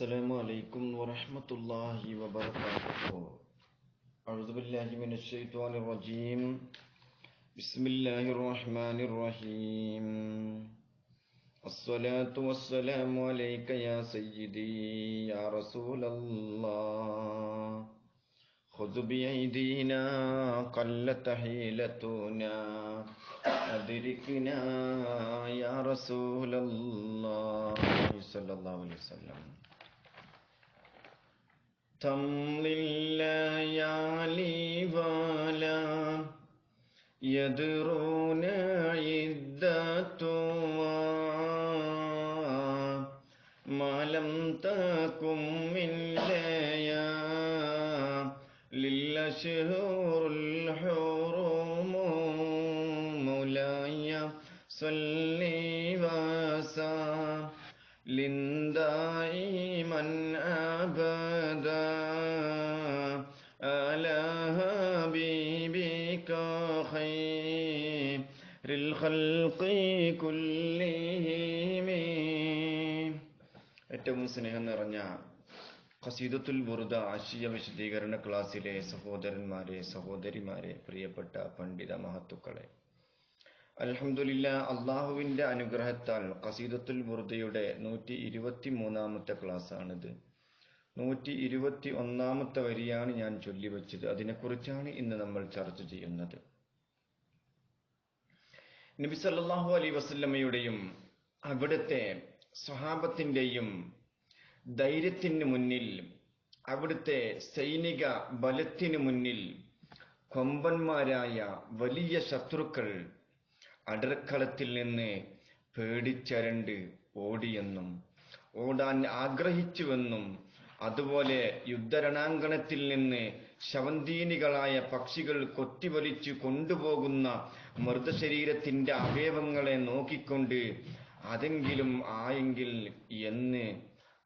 السلام عليكم ورحمة الله وبركاته. أعوذ بالله من الشيطان الرجيم. بسم الله الرحمن الرحيم. الصلاة والسلام عليك يا سيدي يا رسول الله. خذ بأيدينا قلت حيلتنا أدركنا يا رسول الله صلى الله عليه وسلم. تمضي الليالي ولا يدرون عدتها ما لم تكن من ليالي الأشهر الحرم مولاي صل وسلم دائما أبدا ഏറ്റവും സ്നേഹം നിറഞ്ഞ ഖസീദത്തുൽ ബുറുദ ആശയ വിശദീകരണ ക്ലാസ്സിലെ സഹോദരന്മാരെ സഹോദരിമാരെ പ്രിയപ്പെട്ട പണ്ഡിത മഹത്തുക്കളെ. അലഹമുല്ല അള്ളാഹുവിന്റെ അനുഗ്രഹത്താൽ ഖസീദത്തുൽ ബുറുദയുടെ നൂറ്റി ഇരുപത്തി മൂന്നാമത്തെ ക്ലാസ്സാണിത്. നൂറ്റി ഇരുപത്തി ഒന്നാമത്തെ വരിയാണ് ഞാൻ ചൊല്ലിവെച്ചത്. അതിനെക്കുറിച്ചാണ് ഇന്ന് നമ്മൾ ചർച്ച ചെയ്യുന്നത്. നബി സല്ലല്ലാഹു അലൈഹി വസല്ലമയുടെയും അവിടുത്തെ സ്വഹാബത്തിന്റെയും ധൈര്യത്തിന് മുന്നിൽ അവിടുത്തെ സൈനിക ബലത്തിന് മുന്നിൽ കൊമ്പന്മാരായ വലിയ ശത്രുക്കൾ അടർക്കളത്തിൽ നിന്ന് പേടിച്ചരണ്ട് ഓടിയെന്നും ഓടാൻ ആഗ്രഹിച്ചുവെന്നും അതുപോലെ യുദ്ധരണാങ്കണത്തിൽ നിന്ന് ശവന്തീനികളായ പക്ഷികൾ കൊത്തിവലിച്ചു കൊണ്ടുപോകുന്ന മൃതശരീരത്തിന്റെ അവയവങ്ങളെ നോക്കിക്കൊണ്ട് അതെങ്കിലും ആയെങ്കിൽ എന്ന്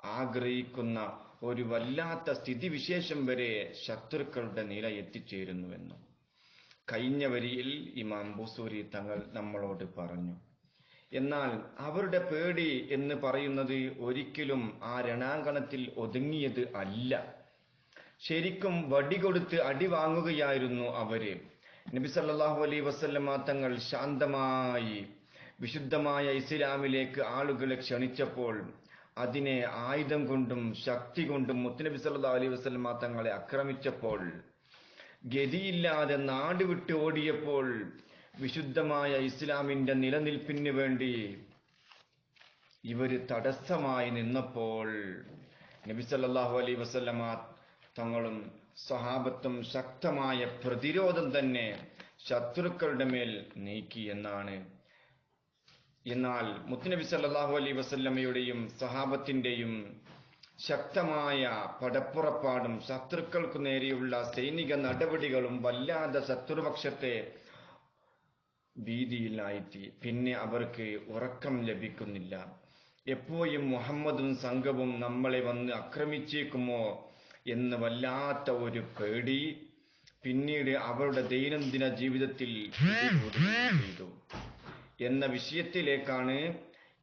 ആഗ്രഹിക്കുന്ന ഒരു വല്ലാത്ത സ്ഥിതിവിശേഷം വരെ ശത്രുക്കളുടെ നില എത്തിച്ചേരുന്നുവെന്നും കഴിഞ്ഞ വരിയിൽ ഇമാം ബുസൂരി തങ്ങൾ നമ്മളോട് പറഞ്ഞു. എന്നാൽ അവരുടെ പേടി എന്ന് പറയുന്നത് ഒരിക്കലും ആ രണാങ്കണത്തിൽ ഒതുങ്ങിയത് അല്ല. ശരിക്കും വടി കൊടുത്ത് അടി വാങ്ങുകയായിരുന്നു അവർ. നബി സല്ലാഹു അലൈ വസല്ലമ തങ്ങൾ ശാന്തമായി വിശുദ്ധമായ ഇസ്ലാമിലേക്ക് ആളുകളെ ക്ഷണിച്ചപ്പോൾ അതിനെ ആയുധം കൊണ്ടും ശക്തി കൊണ്ടും മുത്തുനബി സല്ലാ അലൈഹി വസല്ലമ തങ്ങളെ ആക്രമിച്ചപ്പോൾ ഗതിയില്ലാതെ നാട് വിട്ട് ഓടിയപ്പോൾ വിശുദ്ധമായ ഇസ്ലാമിന്റെ നിലനിൽപ്പിന് വേണ്ടി ഇവർ തടസ്സമായി നിന്നപ്പോൾ നബി സല്ലാഹു അലൈഹി വസല്ലമ തങ്ങളും സഹാബത്തും ശക്തമായ പ്രതിരോധം തന്നെ ശത്രുക്കളുടെ മേൽ നീക്കി എന്നാണ്. എന്നാൽ മുത്തുനബി സല്ലാഹു അലൈ വസല്ലമ്മയുടെയും സഹാബത്തിന്റെയും ശക്തമായ പടപ്പുറപ്പാടും ശത്രുക്കൾക്കു നേരെയുള്ള സൈനിക നടപടികളും വല്ലാതെ ശത്രുപക്ഷത്തെ ഭീതിയിലായിത്തി. പിന്നെ അവർക്ക് ഉറക്കം ലഭിക്കുന്നില്ല. എപ്പോഴും മുഹമ്മദും സംഘവും നമ്മളെ വന്ന് ആക്രമിച്ചേക്കുമോ? എന്ന് വല്ലാത്ത ഒരു പേടി പിന്നീട് അവരുടെ ദൈനംദിന ജീവിതത്തിൽ ചെയ്തു. എന്ന വിഷയത്തിലേക്കാണ്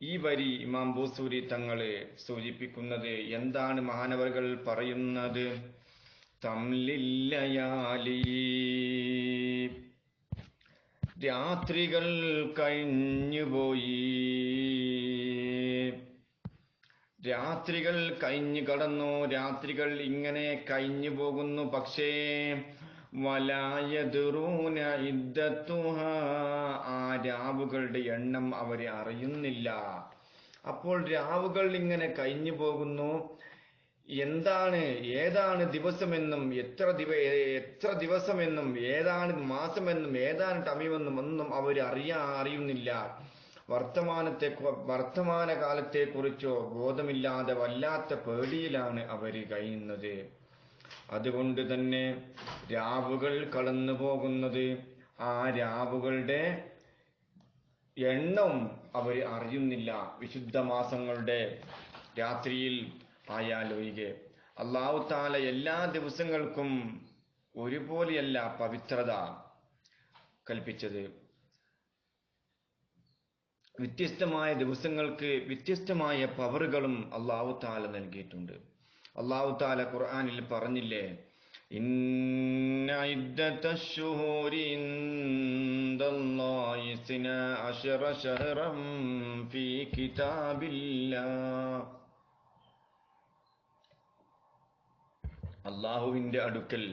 ഈ വരി ഇമാം ബോസൂരി തങ്ങളെ സൂചിപ്പിക്കുന്നത്. എന്താണ് മഹാനവറുകൾ പറയുന്നത്? തംലില്ലയാലി രാത്രികൾ കഴിഞ്ഞുപോയി. രാത്രികൾ കഴിഞ്ഞു കടന്നു രാത്രികൾ ഇങ്ങനെ കഴിഞ്ഞു പോകുന്നു. പക്ഷേ വലായതുറൂന ഇദ്ദത്തുഹ ആ രാവുകളുടെ എണ്ണം അവരെ അറിയുന്നില്ല. അപ്പോൾ രാവുകൾ ഇങ്ങനെ കഴിഞ്ഞു പോകുന്നു. എന്താണ് ഏതാണ് ദിവസമെന്നും എത്ര ദിവ എത്ര ദിവസമെന്നും ഏതാണ് മാസമെന്നും ഏതാണ് ടൈമെന്നും ഒന്നും അവർ അറിയാ അറിയുന്നില്ല. വർത്തമാനത്തെ വർത്തമാനകാലത്തെക്കുറിച്ചോ കുറിച്ചോ ബോധമില്ലാതെ വല്ലാത്ത പേടിയിലാണ് അവർ കഴിയുന്നത്. അതുകൊണ്ട് തന്നെ രാവുകൾ കടന്നു പോകുന്നത് ആ രാവുകളുടെ എണ്ണം അവർ അറിയുന്നില്ല. വിശുദ്ധ മാസങ്ങളുടെ രാത്രിയിൽ ആയാലൊഴികെ അള്ളാഹു താല എല്ലാ ദിവസങ്ങൾക്കും ഒരുപോലെയല്ല പവിത്രത കൽപ്പിച്ചത്. വ്യത്യസ്തമായ ദിവസങ്ങൾക്ക് വ്യത്യസ്തമായ പവറുകളും അള്ളാഹു താല നൽകിയിട്ടുണ്ട്. അള്ളാഹു താല ഖുർആാനിൽ പറഞ്ഞില്ലേ അള്ളാഹുവിന്റെ അടുക്കൽ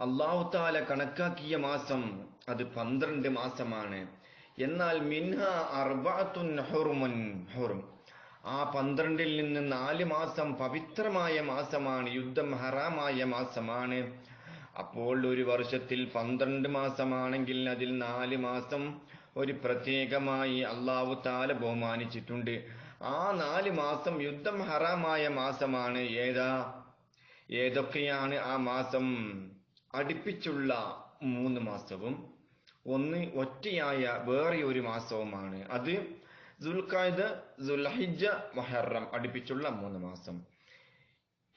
അള്ളാഹു താല കണക്കാക്കിയ മാസം അത് പന്ത്രണ്ട് മാസമാണ്. എന്നാൽ മിൻഹ അർബാത്തുൻ ഹുർമുൻ ആ പന്ത്രണ്ടിൽ നിന്ന് നാല് മാസം പവിത്രമായ മാസമാണ് യുദ്ധം ഹറാമായ മാസമാണ്. അപ്പോൾ ഒരു വർഷത്തിൽ പന്ത്രണ്ട് മാസമാണെങ്കിൽ അതിൽ നാല് മാസം ഒരു പ്രത്യേകമായി അള്ളാഹു താല ബഹുമാനിച്ചിട്ടുണ്ട്. ആ നാല് മാസം യുദ്ധം ഹറാമായ മാസമാണ്. ഏതാ? ഏതൊക്കെയാണ് ആ മാസം? അടുപ്പിച്ചുള്ള മൂന്ന് മാസവും ഒന്ന് ഒറ്റയായ വേറെ ഒരു മാസവുമാണ്. അത് ദുൽഖായത് ദുൽഹിജ മഹറം അടുപ്പിച്ചുള്ള മൂന്ന് മാസം.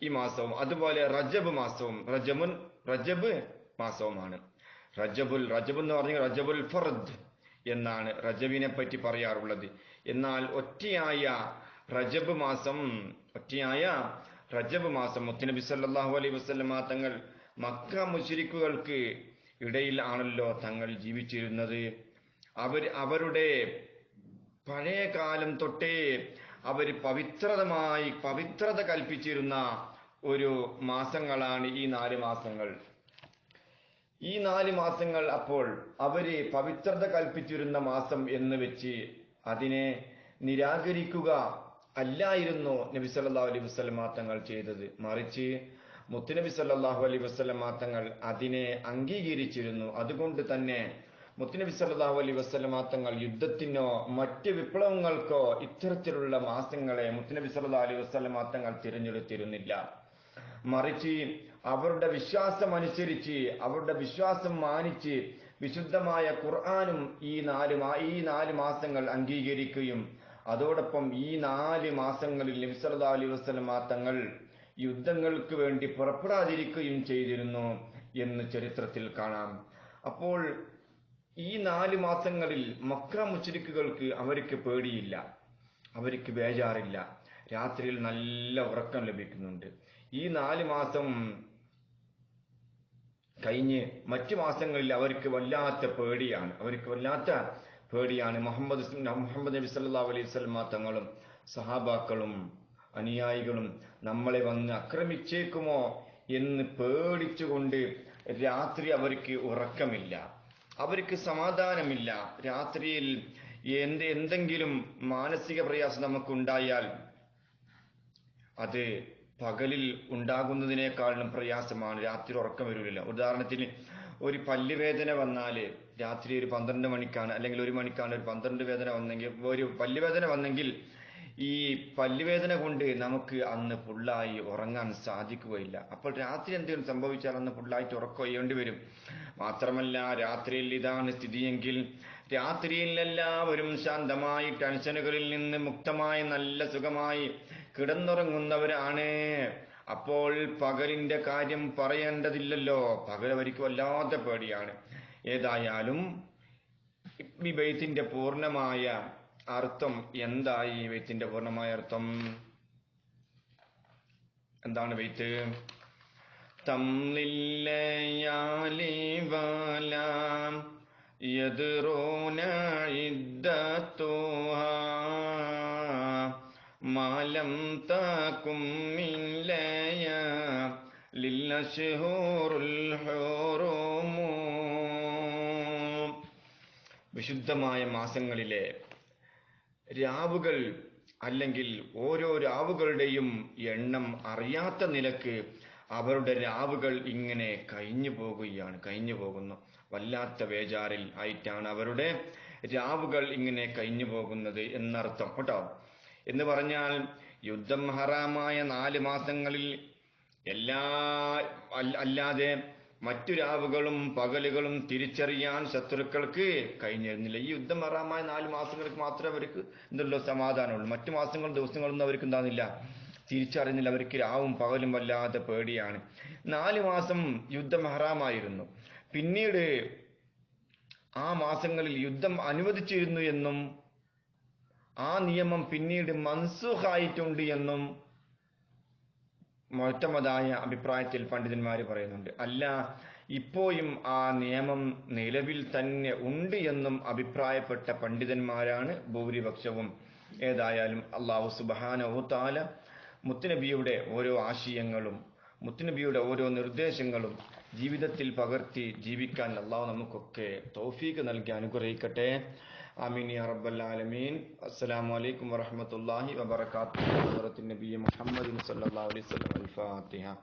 ഈ മാസവും അതുപോലെ റജബ് മാസവും റജബുൻ റജബ് മാസവുമാണ്. റജബുൽ റജബ് എന്ന് പറഞ്ഞാൽ റജബുൽ ഫർദ് എന്നാണ് റജബിനെ പറ്റി പറയാറുള്ളത്. എന്നാൽ ഒറ്റയായ റജബ് മാസം ഒറ്റയായ റജബ് മാസം മുത്തനബി സല്ലാഹു അലൈഹി വസല്ലമ തങ്ങൾ മക്ക മുശ്രിക്കുകൾക്ക് ഇടയിൽ ആണല്ലോ തങ്ങൾ ജീവിച്ചിരുന്നത്. അവർ അവരുടെ പഴയ കാലം തൊട്ടേ അവർ പവിത്രതമായി പവിത്രത കൽപ്പിച്ചിരുന്ന ഒരു മാസങ്ങളാണ് ഈ നാല് മാസങ്ങൾ. ഈ നാല് മാസങ്ങൾ അപ്പോൾ അവർ പവിത്രത കൽപ്പിച്ചിരുന്ന മാസം എന്ന് വെച്ച് അതിനെ നിരാകരിക്കുക അല്ലായിരുന്നു നബി സല്ലല്ലാഹു അലൈഹി തങ്ങൾ ചെയ്തത്. മറിച്ച് മുത്തുനബി സല്ലാഹു അലൈ വസല്ലമ തങ്ങൾ അതിനെ അംഗീകരിച്ചിരുന്നു. അതുകൊണ്ട് തന്നെ മുത്തുനബി സല്ലാഹു അലൈ വസല്ലമ തങ്ങൾ യുദ്ധത്തിനോ മറ്റ് വിപ്ലവങ്ങൾക്കോ ഇത്തരത്തിലുള്ള മാസങ്ങളെ മുത്തുനബി സല്ലാ അലൈ വസല്ലമ തങ്ങൾ തിരഞ്ഞെടുത്തിരുന്നില്ല. മറിച്ച് അവരുടെ വിശ്വാസം അനുസരിച്ച് അവരുടെ വിശ്വാസം മാനിച്ച് വിശുദ്ധമായ ഖുർആാനും ഈ നാല് ഈ നാല് മാസങ്ങൾ അംഗീകരിക്കുകയും അതോടൊപ്പം ഈ നാല് മാസങ്ങളിൽ നബി സല്ലല്ലാഹു അലൈഹി വസല്ലമ തങ്ങൾ യുദ്ധങ്ങൾക്ക് വേണ്ടി പുറപ്പെടാതിരിക്കുകയും ചെയ്തിരുന്നു എന്ന് ചരിത്രത്തിൽ കാണാം. അപ്പോൾ ഈ നാല് മാസങ്ങളിൽ മക്ക മുച്ചരിക്കുകൾക്ക് അവർക്ക് പേടിയില്ല. അവർക്ക് ബേജാറില്ല. രാത്രിയിൽ നല്ല ഉറക്കം ലഭിക്കുന്നുണ്ട്. ഈ നാല് മാസം കഴിഞ്ഞ് മറ്റു മാസങ്ങളിൽ അവർക്ക് വല്ലാത്ത പേടിയാണ്. അവർക്ക് വല്ലാത്ത പേടിയാണ്. മുഹമ്മദ് മുഹമ്മദ് നബി സല്ലാ അലൈഹി സ്വലമ തങ്ങളും സഹാബാക്കളും അനുയായികളും നമ്മളെ വന്ന് ആക്രമിച്ചേക്കുമോ എന്ന് പേടിച്ചുകൊണ്ട് രാത്രി അവർക്ക് ഉറക്കമില്ല. അവർക്ക് സമാധാനമില്ല. രാത്രിയിൽ എന്ത് എന്തെങ്കിലും മാനസിക പ്രയാസം നമുക്കുണ്ടായാൽ അത് പകലിൽ ഉണ്ടാകുന്നതിനേക്കാളും പ്രയാസമാണ്. രാത്രി ഉറക്കം വരില്ല. ഉദാഹരണത്തിന് ഒരു പല്ലുവേദന വന്നാൽ രാത്രി ഒരു പന്ത്രണ്ട് മണിക്കാണ് അല്ലെങ്കിൽ ഒരു മണിക്കാണ് ഒരു പന്ത്രണ്ട് വേദന വന്നെങ്കിൽ ഒരു പല്ലുവേദന വന്നെങ്കിൽ ഈ പല്ലുവേദന കൊണ്ട് നമുക്ക് അന്ന് ഫുള്ളായി ഉറങ്ങാൻ സാധിക്കുകയില്ല. അപ്പോൾ രാത്രി എന്തെങ്കിലും സംഭവിച്ചാൽ അന്ന് ഫുള്ളായിട്ട് ഉറക്കം ചെയ്യേണ്ടി വരും. മാത്രമല്ല രാത്രിയിൽ ഇതാണ് സ്ഥിതിയെങ്കിൽ രാത്രിയിൽ എല്ലാവരും ശാന്തമായി ടെൻഷനുകളിൽ നിന്ന് മുക്തമായി നല്ല സുഖമായി കിടന്നുറങ്ങുന്നവരാണ്. അപ്പോൾ പകലിന്റെ കാര്യം പറയേണ്ടതില്ലല്ലോ. പകൽ അവർക്ക് വല്ലാത്ത പേടിയാണ്. ഏതായാലും ഈ പൂർണമായ അർത്ഥം എന്തായി വെയ്ത്തിന്റെ പൂർണമായ അർത്ഥം എന്താണ് വെയ്ത്ത് തംലില്ലയാലിവാലാം യദ്റോന ഇദ്ദത്തോഹ മാലം താക്കും മില്ലയ ലില്ലശുഹൂറുൽ ഹുറൂമു. വിശുദ്ധമായ മാസങ്ങളിലെ രാവുകൾ അല്ലെങ്കിൽ ഓരോ രാവുകളുടെയും എണ്ണം അറിയാത്ത നിലയ്ക്ക് അവരുടെ രാവുകൾ ഇങ്ങനെ കഴിഞ്ഞു പോകുകയാണ് കഴിഞ്ഞു പോകുന്നു. വല്ലാത്ത വേജാറിൽ ആയിട്ടാണ് അവരുടെ രാവുകൾ ഇങ്ങനെ കഴിഞ്ഞു പോകുന്നത് എന്നർത്ഥം. കേട്ടോ? എന്ന് പറഞ്ഞാൽ യുദ്ധം ഹറാമായ നാല് മാസങ്ങളിൽ എല്ലാ അല്ലാതെ മറ്റു രാവുകളും പകലുകളും തിരിച്ചറിയാൻ ശത്രുക്കൾക്ക് കഴിഞ്ഞിരുന്നില്ല. ഈ യുദ്ധം അറാമായ നാല് മാസങ്ങൾക്ക് മാത്രമേ അവർക്ക് എന്തുള്ളൂ സമാധാനമുള്ളൂ. മറ്റു മാസങ്ങളും ദിവസങ്ങളൊന്നും അവർക്ക് എന്താകുന്നില്ല തിരിച്ചറിയുന്നില്ല. അവർക്ക് രാവും പകലും വല്ലാതെ പേടിയാണ്. നാല് മാസം യുദ്ധം ഹറാമായിരുന്നു. പിന്നീട് ആ മാസങ്ങളിൽ യുദ്ധം അനുവദിച്ചിരുന്നു എന്നും ആ നിയമം പിന്നീട് മൻസൂഖായിട്ടുണ്ട് എന്നും മൊത്തമതായ അഭിപ്രായത്തിൽ പണ്ഡിതന്മാർ പറയുന്നുണ്ട്. അല്ല ഇപ്പോഴും ആ നിയമം നിലവിൽ തന്നെ ഉണ്ട് എന്നും അഭിപ്രായപ്പെട്ട പണ്ഡിതന്മാരാണ് ഭൂരിപക്ഷവും. ഏതായാലും അള്ളാഹു സുബാനോത്താല താല മുത്തുനബിയുടെ ഓരോ ആശയങ്ങളും മുത്തുനബിയുടെ ഓരോ നിർദ്ദേശങ്ങളും ജീവിതത്തിൽ പകർത്തി ജീവിക്കാൻ അള്ളാഹു നമുക്കൊക്കെ തോഫീക്ക് നൽകി അനുഗ്രഹിക്കട്ടെ. آمين يا رب العالمين. السلام عليكم ورحمة الله وبركاته. حضرة النبي محمد صلى الله عليه وسلم الفاتحة.